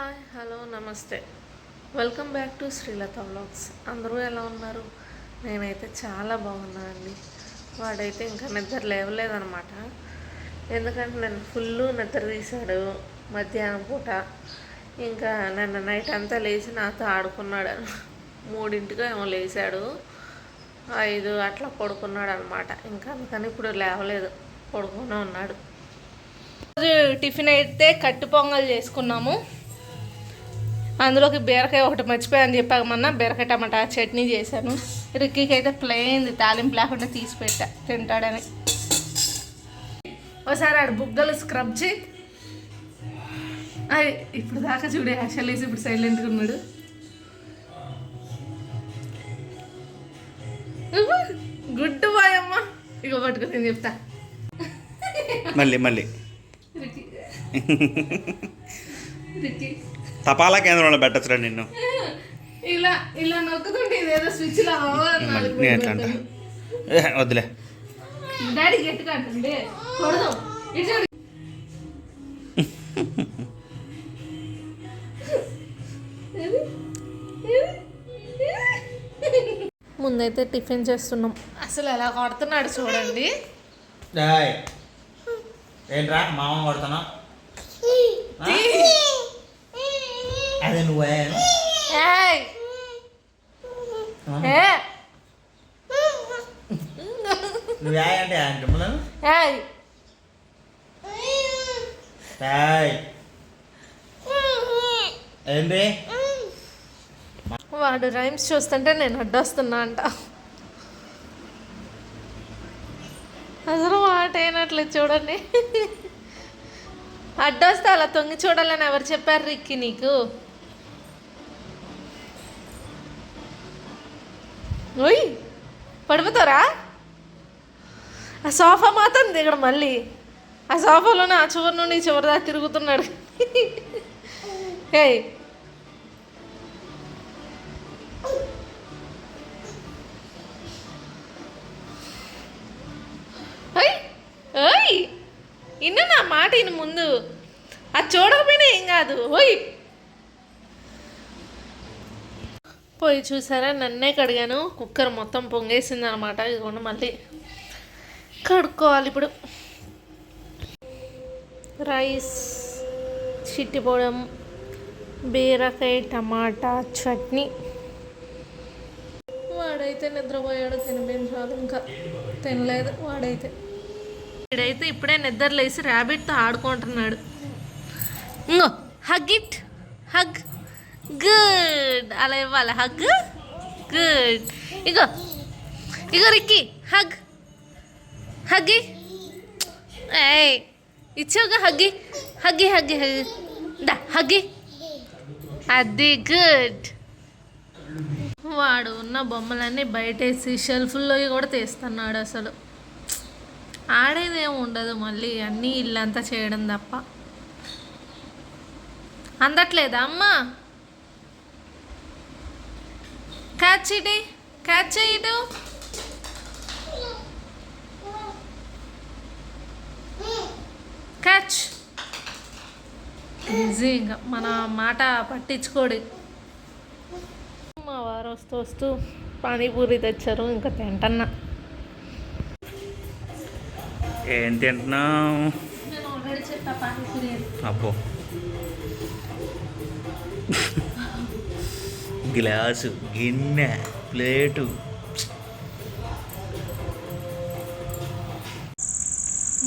Hi hello నమస్తే. Welcome back to Srilatha vlogs. అందరూ ఎలా ఉన్నారు? నేనైతే చాలా బాగున్నానండి వాడైతే ఇంకా నిద్ర లేవలేదనమాట ఎందుకంటే నన్ను ఫుల్ నిద్ర తీశాడు మధ్యాహ్నం పూట. ఇంకా నన్ను నైట్ అంతా లేచి నాతో ఆడుకున్నాడు. మూడింటిగా ఏమో లేచాడు. ఐదు అట్లా పడుకున్నాడు అనమాట ఇంకా అందుకని ఇప్పుడు లేవలేదు. పడుకునే ఉన్నాడు. టిఫిన్ అయితే కట్టు పొంగల్ చేసుకున్నాము. అందులోకి బీరకాయ ఒకటి మర్చిపోయాను చెప్పామన్నా బీరకాయ టమాటా చట్నీ చేశాను. రిక్కీకి అయితే ప్లెయిన్ తాలింపు లేకుండా తీసి పెట్టా తింటాడని. ఒకసారి ఆడు బుగ్గలు స్క్రబ్ చేయి. అయ్, ఇప్పుడు దాకా చూడే అసలేసి ఇప్పుడు సైలెంట్గా ఉన్నాడు. గుడ్ బాయ్ అమ్మ. ఇక పట్టుకో నేను చెప్తా. మళ్ళీ మళ్ళీ. రిక్కీ. తపాలా కేంద్రంలో పెట్టచ్చురా నిన్ను. ఇలా ఇలా నొక్కుతుంటే ఇదేదో స్విచ్ లా మళ్ళీ నేను ఎట్లా అంట. వద్దులే. డాడీ గట్టిగా అంటుండే కొడదాం. ఇటు. ముందైతే టిఫిన్ చేస్తున్నాం. అసలు ఎలా కొడుతున్నాడు చూడండి. ఏంట్రా మామ కొడుతున్నా అదే నువ్వే! నువ్వే అంటే అంటే ఏయ్! ఏంటి వాడు రైమ్స్ చూస్తుంటే నేను అడ్డొస్తున్నా అంట. అసలు మాట అయినట్లేదు చూడండి. అడ్డొస్తే అలా తొంగి చూడాలని ఎవరు చెప్పారు రిక్కి నీకు? ఓయ్ పడిపోతారా ఆ సోఫా మాత్రం దిగడు మళ్ళీ. ఆ సోఫాలోనే ఆ చివరి నుండి చివరి దాకా తిరుగుతున్నాడు. ఏయ్. ఓయ్ ఓయ్ ఇన్న నా మాట ఇన్ని ముందు. అది చూడకపోయినా ఏం కాదు. ఓయ్ పోయి చూసారా? నన్నే కడిగాను. కుక్కర్ మొత్తం పొంగేసింది అనమాట ఇదిగోండి మళ్ళీ కడుక్కోవాలి ఇప్పుడు. రైస్ చిట్టిపోవడం బీరకాయ టమాటా చట్నీ. వాడైతే నిద్రపోయాడు తినిపించాలి ఇంకా. తినలేదు వాడైతే. వీడైతే ఇప్పుడే నిద్రలేసి ర్యాబిట్తో ఆడుకుంటున్నాడు. ఇంగో హగ్ ఇట్ హగ్ గుడ్ అలా ఇవ్వాలి. హగ్ గుడ్ ఇగో. ఇగో రిక్కీ హగ్ హగ్గి ఏయ్. ఇచ్చావుగా హగ్గి హగ్గి హగ్గి హగ్గి దా హగ్గి అది గుడ్ వాడు ఉన్న బొమ్మలన్నీ బయటేసి షెల్ఫ్లో కూడా తీస్తున్నాడు అసలు. ఆడేదేం ఉండదు మళ్ళీ. అన్నీ ఇల్లంతా చేయడం తప్ప. అందట్లేదా అమ్మా? క్యాచ్ ఇటీ క్యాచ్ ఇటు క్యాచ్ ఈజీ ఇంకా మన మాట పట్టించుకోడు. మా వారు వస్తూ వస్తూ పానీపూరి తెచ్చారు ఇంకా తింటన్నా. ఏం తింటున్నావు నేను ఆల్రెడీ చెప్పా పానీపూరి అని అబ్బో గ్లాసు గిన్నె ప్లేటు.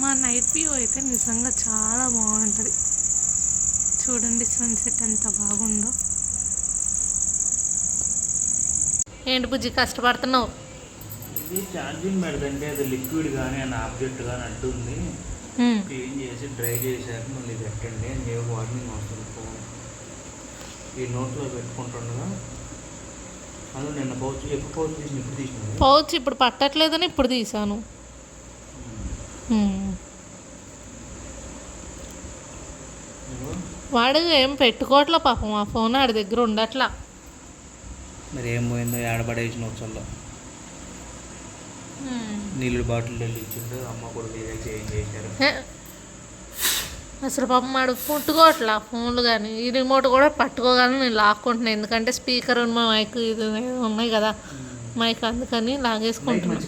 మా నైట్ వ్యూ అయితే నిజంగా చాలా బాగుంటుంది. చూడండి సన్సెట్ ఎంత బాగుందో. ఏంటి బుజ్జి కష్టపడుతున్నావు? ఇది ఛార్జింగ్ పెడదంటే అది లిక్విడ్ కానీ అని ఆబ్జెక్ట్ కానీ అంటుంది. క్లీన్ చేసి డ్రై చేశాక మళ్ళీ పెట్టండి అని ఏ వార్నింగ్ వస్తుంది ఫోన్. ఈ నోట్లో పెట్టుకుంటుండగా అది నిన్న పౌచ్ ఎక్కువ పౌచ్ తీసి ఇప్పుడు తీసినాను పౌచ్ ఇప్పుడు పట్టట్లేదని ఇప్పుడు తీసాను. వాడు ఏం పెట్టుకోవట్లే పాపం ఆ ఫోన్ ఆడి దగ్గర ఉండట్లా. మరి ఏం పోయిందో ఏడబడేసిన వచ్చల్లో. నీళ్ళు బాటిల్ వెళ్ళి ఇచ్చిండు అమ్మ కూడా వేరే చేంజ్ చేశారు. అసలు పాపం మాడు పుట్టుకోవట్లా ఫోన్లు కానీ ఈ రిమోట్ కూడా పట్టుకోగానే నేను లాక్కుంటున్నాను ఎందుకంటే స్పీకర్ ఉన్న మైక్ ఇది ఉన్నాయి కదా మైక్ అందుకని లాగేసుకుంటున్నాను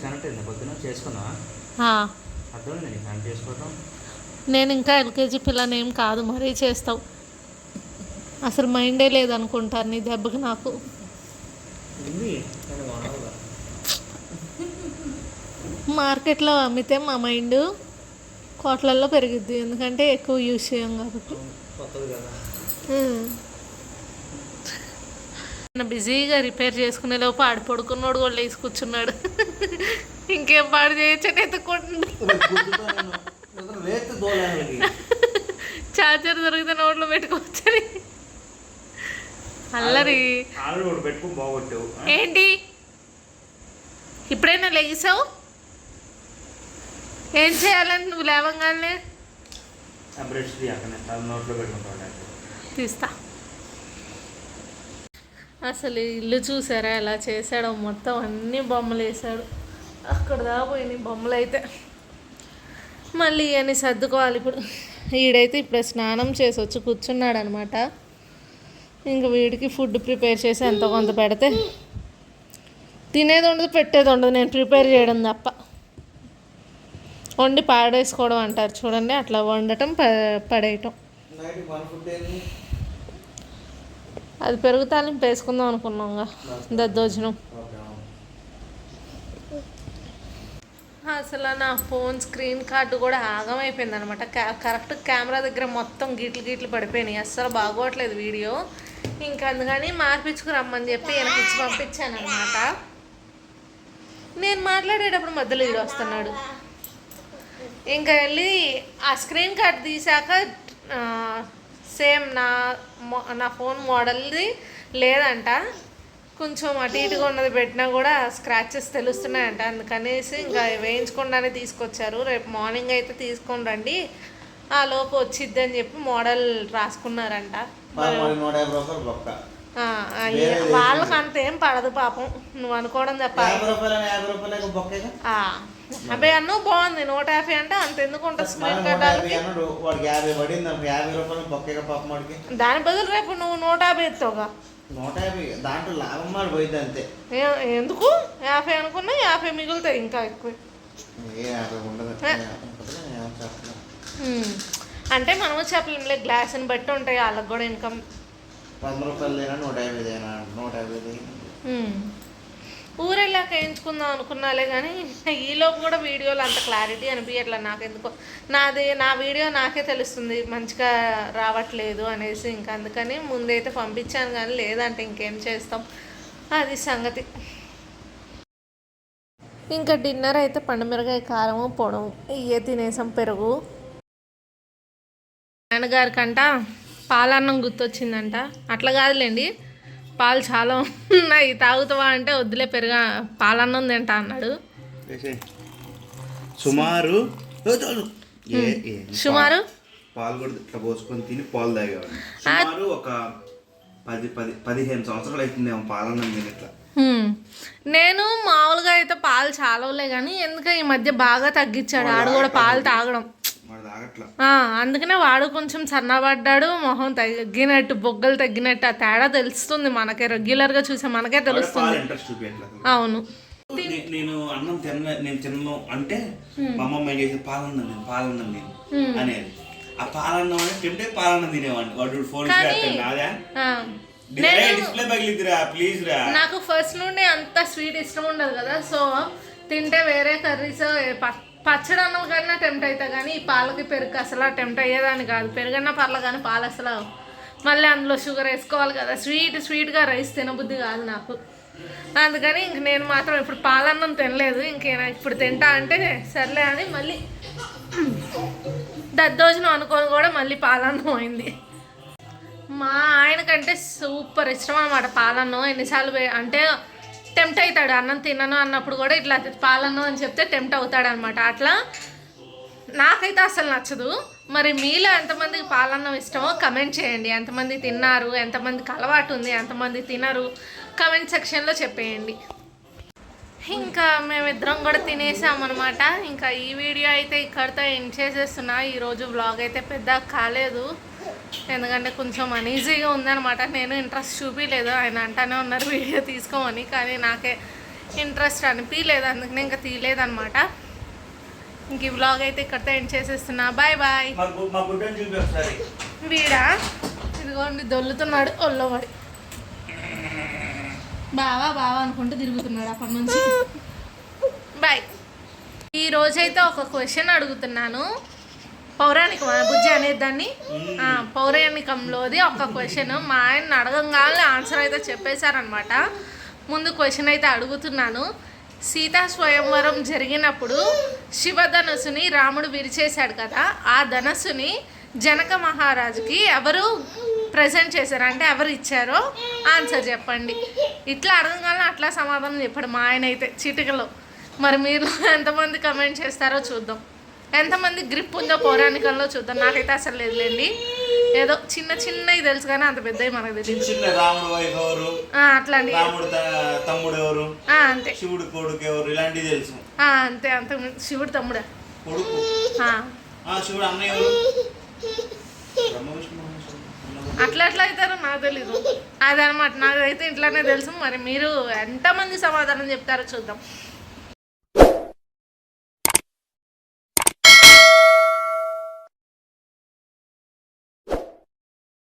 నేను ఇంకా ఎల్కేజీ పిల్లని ఏం కాదు మరీ చేస్తావు. అసలు మైండే లేదనుకుంటాను నీ దెబ్బకి నాకు ఉంది కానీ వాడవుగా. మార్కెట్లో అమ్మితే మా మైండ్ కోట్లల్లో పెరిగిద్ది. ఎందుకంటే ఎక్కువ యూజ్ చేయం కాబట్టి. బిజీగా రిపేర్ చేసుకునే లోపు ఆడు పడుకున్నోడు కూడా లేచి కూర్చున్నాడు. ఇంకేం పాడు చేయొచ్చని ఎత్తుకుంటున్నాడు చార్జర్ దొరికితే నోట్లో పెట్టుకోవచ్చని. అల్లరి. ఏంటి? ఇప్పుడైనా లెగిసావు ఏం చేయాలని నువ్వు లేవంగానే? తీస్తా. అసలు ఇల్లు చూసారా ఎలా చేశాడో మొత్తం అన్ని బొమ్మలు వేసాడు అక్కడ దాకా పోయినాయి బొమ్మలు అయితే. మళ్ళీ ఇవన్నీ సర్దుకోవాలి ఇప్పుడు. వీడైతే ఇప్పుడు స్నానం చేసి వచ్చి కూర్చున్నాడు అనమాట ఇంకా వీడికి ఫుడ్ ప్రిపేర్ చేసి ఎంతో కొంత పెడితే తినేది ఉండదు పెట్టేది ఉండదు. నేను ప్రిపేర్ చేయడం తప్ప. వండి పాడేసుకోవడం అంటారు చూడండి. అట్లా వండటం ప- పడేయటం. అది పెరుగు తాలింపు వేసుకుందాం అనుకున్నాంగా దద్దోజనం అసలు నా ఫోన్ స్క్రీన్ కార్డు కూడా ఆగమైపోయింది అనమాట కరెక్ట్ కెమెరా దగ్గర మొత్తం గీట్లు గీట్లు పడిపోయినాయి. అస్సలు బాగోట్లేదు వీడియో. ఇంకా అందుకని మార్పించుకురమ్మని చెప్పి వెనకిచ్చి పంపించాను అనమాట నేను మాట్లాడేటప్పుడు మధ్యలో వీడు వస్తున్నాడు. ఇంకా వెళ్ళి ఆ స్క్రీన్ కార్డ్ తీసాక సేమ్ నా నా ఫోన్ మోడల్ది లేదంట. కొంచెం అటు ఇటుగా ఉన్నది పెట్టినా కూడా స్క్రాచెస్ తెలుస్తున్నాయంట. అందుకనేసి ఇంకా వేయించకుండానే తీసుకొచ్చారు. రేపు మార్నింగ్ అయితే తీసుకొని రండి. ఆ లోపు వచ్చిద్ది అని చెప్పి మోడల్ రాసుకున్నారంట. వాళ్ళకి అంత ఏం పడదు పాపం. నువ్వు అనుకోవడం తప్ప. అబ్బాయి అన్ను బాగుంది నూట యాభై అంటే అంత ఎందుకు ఉంటుంది స్క్రీన్ నూట కార్డ్ యాభై అన్నాడు వాడికి యాభై పడింది అనుకో యాభై రూపాయలు బొక్క పాపం వాడికి. దాని బదులు రేపు నువ్వు నూట యాభై ఎత్తావుగా నూట యాభై దాంట్లో లాభం పోయింది అంతే. ఎందుకు? యాభై అనుకున్నా యాభై మిగులుతాయి ఇంకా ఎక్కువ. అంటే మనము చెప్పలేంలే గ్లాస్ని బట్టి ఉంటాయి వాళ్ళకి కూడా ఇన్కమ్. వంద రూపాయలు నూట యాభై నూట యాభై ఊరెళ్ళాక వేయించుకుందాం అనుకున్నాలే కానీ ఈలో కూడా వీడియోలు అంత క్లారిటీ అనిపించట్లే నాకెందుకో నాది నా వీడియో నాకే తెలుస్తుంది మంచిగా రావట్లేదు అనేసి ఇంకా అందుకని ముందైతే పంపించాను కానీ లేదంటే ఇంకేం చేస్తాం. అది సంగతి. ఇంకా డిన్నర్ అయితే పండుమిరకాయ కారము పొడవు ఇవే తినేసాం పెరుగు. నాన్నగారికంట పాలన్నం గుర్తొచ్చిందంట. అట్లా కాదులేండి. పాలు చాలా ఉన్నాయి. తాగుతావా అంటే వద్దులే పెరుగా పాలన్నం తింటా అన్నాడు. సుమారు సుమారు? పాలు కూడా ఇట్లా పోసుకొని తిని పాలు తాగేవాడిని. సుమారు ఒక పది పది పదిహేను సంవత్సరాలు అవుతుందేమో పాలన్నం తిని ఇట్లా. నేను మామూలుగా అయితే పాలు చాలవలే కానీ ఎందుకో ఈ మధ్య బాగా తగ్గించాడు. ఆడు కూడా పాలు తాగడం. అందుకనే వాడు కొంచెం సన్నబడ్డాడు మొహం తగ్గినట్టు బొగ్గలు తగ్గినట్టు ఆ తేడా తెలుస్తుంది మనకే రెగ్యులర్గా చూసే మనకే తెలుస్తుంది. అవును. నేను అన్నం తిన నేను తినను అంటే మా అమ్మమ్మ ఏం చేసి పాలన్నం నేను పాలన్నం నేను అనేది. ఆ పాలన్నం అంటే తింటే పాలన్నం తినేవాడిని. వాడు ఫోన్ నాదా. డిస్ప్లే పగిలిద్దిరా ప్లీజ్ రా. నాకు ఫస్ట్ నుండి అంత స్వీట్ ఇష్టం ఉండదు కదా సో తింటే వేరే కర్రీస్ పచ్చడి అన్నం కన్నా టెంప్ట్ అవుతా కానీ ఈ పాలకి పెరుగు అసలు టెంప్ట్ అయ్యేదాన్ని కాదు. పెరుగన్నా పర్లే కానీ పాలు అసలు మళ్ళీ అందులో షుగర్ వేసుకోవాలి కదా. స్వీట్ స్వీట్గా రైస్ తినబుద్ధి కాదు నాకు. అందుకని ఇంక నేను మాత్రం ఇప్పుడు పాలన్నం తినలేదు. ఇంకేనా ఇప్పుడు తింటా అంటే సర్లే అని మళ్ళీ దద్దోజనం అనుకొని కూడా మళ్ళీ పాలన్నం అయింది. మా ఆయనకంటే సూపర్ ఇష్టం అనమాట పాలన్నం. ఎన్నిసార్లు అంటే టెంప్ట్ అవుతాడు. అన్నం తినను అన్నప్పుడు కూడా ఇట్లా పాలన్నం అని చెప్తే టెంప్ట్ అవుతాడు అనమాట అట్లా నాకైతే అసలు నచ్చదు. మరి మీలో ఎంతమందికి పాలన్నం ఇష్టమో కమెంట్ చేయండి. ఎంతమంది తిన్నారు? ఎంతమందికి అలవాటు ఉంది? ఎంతమంది తినరు? కమెంట్ సెక్షన్లో చెప్పేయండి. ఇంకా మేమిద్దరం కూడా తినేసామన్నమాట ఇంకా ఈ వీడియో అయితే ఇక్కడితో ఎండ్ చేసేస్తున్నా. ఈరోజు వ్లాగ్ అయితే పెద్ద కాలేదు. ఎందుకంటే కొంచెం అనీజీగా ఉందన్నమాట. నేను ఇంట్రెస్ట్ చూపించలేదు ఆయన అంటానే ఉన్నారు వీడియో తీసుకోమని. కానీ నాకే ఇంట్రెస్ట్ అనిపించలేదు అందుకనే ఇంకా తీయలేదన్నమాట. ఇంక ఈ వ్లాగ్ అయితే ఇక్కడితో ఎండ్ చేసేస్తున్నా. బాయ్ బాయ్ వీడా? ఇదిగోండి దొల్లుతున్నాడు ఒళ్ళోవాడి. బావా బావా అనుకుంటూ తిరుగుతున్నాడు అప్పటి నుంచి. బాయ్ ఈ రోజైతే ఒక క్వశ్చన్ అడుగుతున్నాను. పౌరాణికం బుజ్జి అనేదాన్ని దాన్ని పౌరాణికంలోది ఒక క్వశ్చన్ మా ఆయన అడగంగానే ఆన్సర్ అయితే చెప్పేశారనమాట ముందు క్వశ్చన్ అయితే అడుగుతున్నాను. సీతా స్వయంవరం జరిగినప్పుడు శివధనుసుని రాముడు విరిచేశాడు కదా ఆ ధనస్సుని జనక మహారాజుకి ఎవరు ప్రజెంట్ చేశారు? అంటే ఎవరు ఇచ్చారో ఆన్సర్ చెప్పండి. ఇట్లా అడగంగానే అట్లా సమాధానం చెప్పాడు మా ఆయన అయితే చిటికలో. మరి మీరు ఎంతమంది కమెంట్ చేస్తారో చూద్దాం. ఎంతమంది గ్రిప్ ఉందో పౌరాణికంలో చూద్దాం. నాకైతే అసలు లేదులేండి ఏదో చిన్న చిన్నవి తెలుసు కానీ అంత పెద్దవి మనకు తెలియదు చిన్న చిన్న రాముడు వైఫ్ ఎవరు? ఆ, అట్లాంటివి రాముడు త- తమ్ముడు ఎవరు? అంతే. శివుడు కొడుకు ఎవరు? ఇలాంటివి తెలుసు. అంతే అంత. శివుడు తమ్ముడా? కొడుకు. శివుడు అన్నయ్య ఎవరు. అట్లా ఎట్లా అవుతారో నాకు తెలీదు. అదనమాట. నాకైతే ఇంట్లోనే తెలుసు. మరి మీరు ఎంతమంది సమాధానం చెప్తారో చూద్దాం.